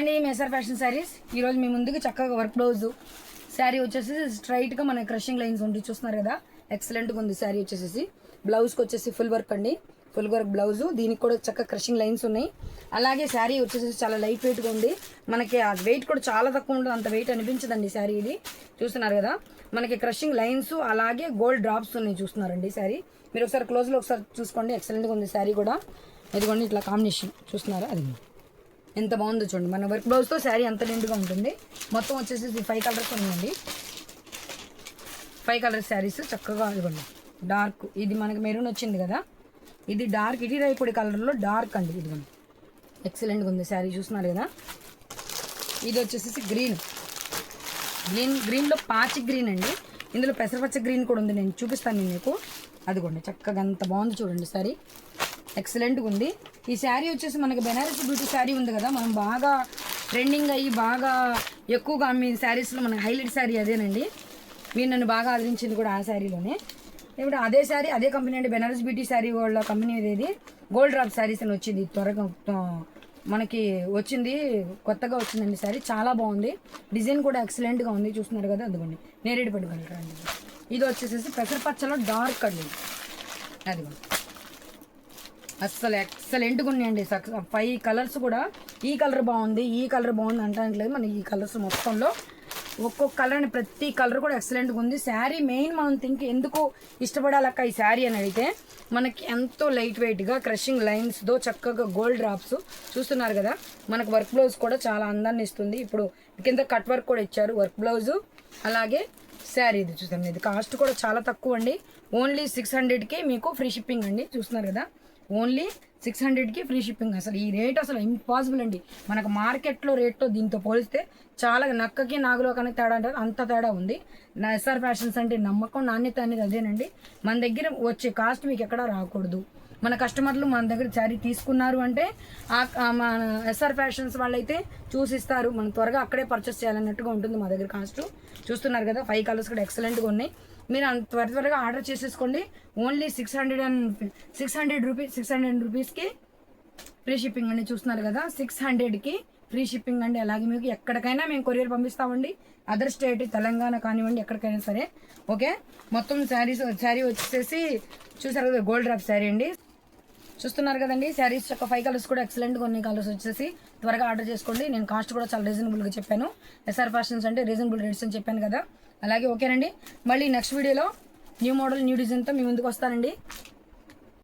SR fashion saris ఈరోజు మీ ముందుకు చక్కగా వర్క్ బ్లౌజ్ శారీ వచ్చేసి స్ట్రైట్గా మన క్రషింగ్ లైన్స్ ఉండి చూస్తున్నారు కదా? ఎక్సలెంట్గా ఉంది శారీ వచ్చేసి బ్లౌజ్కి వచ్చేసి ఫుల్ వర్క్ అండి. ఫుల్ వర్క్ బ్లౌజ్ దీనికి కూడా చక్కగా క్రషింగ్ లైన్స్ ఉన్నాయి. అలాగే శారీ వచ్చేసి చాలా లైట్ వెయిట్గా ఉంది. మనకి ఆ వెయిట్ కూడా చాలా తక్కువ ఉంటుంది అంత వెయిట్ అనిపించదండి శారీ ఇది. చూస్తున్నారు కదా? మనకి క్రషింగ్ లైన్స్ అలాగే గోల్డ్ డ్రాప్స్ ఉన్నాయి చూస్తున్నారండి శారీ. మీరు ఒకసారి క్లోజ్లో ఒకసారి చూసుకోండి ఎక్సలెంట్గా ఉంది శారీ కూడా. ఇదిగోండి ఇట్లా కాంబినేషన్ చూస్తున్నారా? అది ఎంత బాగుందో చూడండి. మన వర్క్ బ్లౌజ్తో శారీ అంత నిండుగా ఉంటుంది. మొత్తం వచ్చేసి ఫైవ్ కలర్స్ ఉన్నాయండి. ఫైవ్ కలర్ శారీస్ చక్కగా ఇవ్వండి. డార్క్ ఇది మనకి మెరూన్ వచ్చింది కదా. ఇది డార్క్ ఇటీ రైపొడి కలర్లో డార్క్ అండి ఇదిగోండి. ఎక్సలెంట్గా ఉంది శారీ చూస్తున్నారు కదా? ఇది వచ్చేసి గ్రీన్ గ్రీన్ గ్రీన్లో పాచి గ్రీన్ అండి. ఇందులో పెసరపచ్చ గ్రీన్ కూడా ఉంది. నేను చూపిస్తాను మీకు. అదిగోండి చక్కగా అంత బాగుంది చూడండి సారీ ఎక్సలెంట్గా ఉంది. ఈ శారీ వచ్చేసి మనకి బెనారస్ బ్యూటీ శారీ ఉంది కదా మనం బాగా ట్రెండింగ్ అయ్యి బాగా ఎక్కువగా మీ శారీస్లో మనకి హైలైట్ శారీ అదేనండి. మీరు నన్ను బాగా ఆదరించింది కూడా ఆ శారీలోనే. ఇప్పుడు అదే శారీ అదే కంపెనీ అండి బెనారస్ బ్యూటీ శారీ వాళ్ళ కంపెనీ ఇది గోల్డ్ డ్రాప్ శారీస్ అని వచ్చింది త్వరగా మనకి వచ్చింది కొత్తగా వచ్చిందండి శారీ. చాలా బాగుంది. డిజైన్ కూడా ఎక్సలెంట్గా ఉంది. చూస్తున్నారు కదా అదిగోండి. నేరేడు పట్టుకుంటారు ఇది వచ్చేసేసి పెసరపచ్చలో డార్క్ అండి అదిగోండి. అస్సలు ఎక్సలెంట్గా ఉన్నాయండి. ఫైవ్ కలర్స్ కూడా. ఈ కలర్ బాగుంది ఈ కలర్ బాగుంది అంటానికి లేదు మన ఈ కలర్స్ మొత్తంలో ఒక్కొక్క కలర్ ప్రతి కలర్ కూడా ఎక్సలెంట్గా ఉంది. శారీ మెయిన్ మనం థింక్ ఎందుకు ఇష్టపడాలక్క ఈ శారీ అని అడిగితే మనకి ఎంతో లైట్ వెయిట్గా క్రషింగ్ లైన్స్తో చక్కగా గోల్డ్ డ్రాప్స్ చూస్తున్నారు కదా. మనకు వర్క్ బ్లౌజ్ కూడా చాలా అందాన్ని ఇస్తుంది. ఇప్పుడు కింద కట్ వర్క్ కూడా ఇచ్చారు వర్క్ బ్లౌజు. అలాగే శారీ ఇది చూసాం ఇది కాస్ట్ కూడా చాలా తక్కువ అండి. ఓన్లీ సిక్స్ హండ్రెడ్కి మీకు ఫ్రీ షిప్పింగ్ అండి. చూస్తున్నారు కదా. ఓన్లీ సిక్స్ హండ్రెడ్కి ఫ్రీ షిప్పింగ్. అసలు ఈ రేట్ అసలు ఇంపాసిబుల్ అండి. మనకు మార్కెట్లో రేట్తో దీంతో పోలిస్తే చాలా నక్కకి నాగులో కానీ తేడా అంటే అంత తేడా ఉంది. నా ఎస్ఆర్ ఫ్యాషన్స్ అంటే నమ్మకం నాణ్యత అనేది అదేనండి. మన దగ్గర వచ్చే కాస్ట్ మీకు ఎక్కడా రాకూడదు. మన కస్టమర్లు మన దగ్గర శారీ తీసుకున్నారు అంటే ఆ మన ఎస్ఆర్ ఫ్యాషన్స్ వాళ్ళైతే చూసిస్తారు. మనం త్వరగా అక్కడే పర్చేస్ చేయాలన్నట్టుగా ఉంటుంది మా దగ్గర కాస్ట్. చూస్తున్నారు కదా ఫైవ్ కలర్స్ కూడా ఎక్సలెంట్గా ఉన్నాయి. మీరు అంత త్వర త్వరగా ఆర్డర్ చేసేసుకోండి. Only six hundred and six hundred rupees six hundred రూపీస్కి ఫ్రీ షిప్పింగ్ అండి చూస్తున్నారు కదా. సిక్స్ హండ్రెడ్కి ఫ్రీ షిప్పింగ్ అండి. అలాగే మీకు ఎక్కడికైనా మేము కొరియర్ పంపిస్తామండి. అదర్ స్టేట్ తెలంగాణ కానివ్వండి ఎక్కడికైనా సరే. ఓకే మొత్తం శారీస్ శారీ వచ్చేసి చూసారు కదా గోల్డ్ డ్రాప్ శారీ అండి. చూస్తున్నారు కదండి. శారీస్ యొక్క ఫైవ్ కలర్స్ కూడా ఎక్సలెంట్గా ఉన్నాయి కలర్స్ వచ్చేసి. త్వరగా ఆర్డర్ చేసుకోండి. నేను కాస్ట్ కూడా చాలా రీజనబుల్గా చెప్పాను. ఎస్ఆర్ ఫ్యాషన్స్ అంటే రీజనబుల్ రేట్స్ అని చెప్పాను కదా. అలాగే ఓకేనండి. మళ్ళీ నెక్స్ట్ వీడియోలో న్యూ మోడల్ న్యూ డిజైన్తో మీ ముందుకు వస్తానండి.